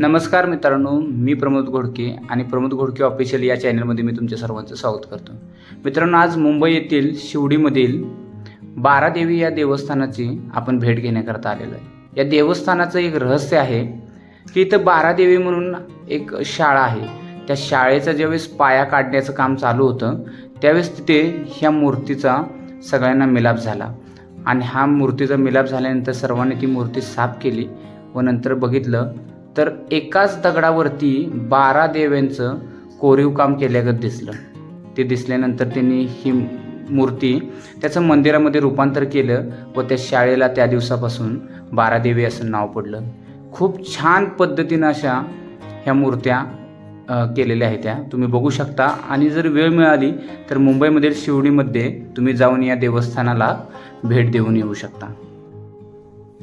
नमस्कार मित्रांनो मी प्रमोद घोडके आणि प्रमोद घोडके ऑफिशियल या चॅनलमध्ये मी तुमच्या सर्वांचं स्वागत करतो. मित्रांनो आज मुंबई येथील शिवडीमधील बारादेवी या देवस्थानाची आपण भेट घेण्याकरता आलेलो आहे. या देवस्थानाचं एक रहस्य आहे की इथं बारादेवी म्हणून एक शाळा आहे. त्या शाळेचा ज्यावेळेस पाया काढण्याचं काम चालू होतं त्यावेळेस तिथे ह्या मूर्तीचा सगळ्यांना मिलाप झाला. आणि हा मूर्तीचा मिलाप झाल्यानंतर सर्वांनी ती मूर्ती साफ केली व नंतर बघितलं तर एकाच दगडावरती बारा देव्यांचं कोरीव काम केल्यागत दिसलं. ते दिसल्यानंतर त्यांनी ही मूर्ती त्याचं मंदिरामध्ये रूपांतर केलं व त्या शाळेला त्या दिवसापासून बारा देवी असं नाव पडलं. खूप छान पद्धतीनं अशा ह्या मूर्त्या केलेल्या आहेत त्या. तुम्ही बघू शकता. आणि जर वेळ मिळाली तर मुंबईमधील शिवडीमध्ये तुम्ही जाऊन या देवस्थानाला भेट देऊन येऊ शकता.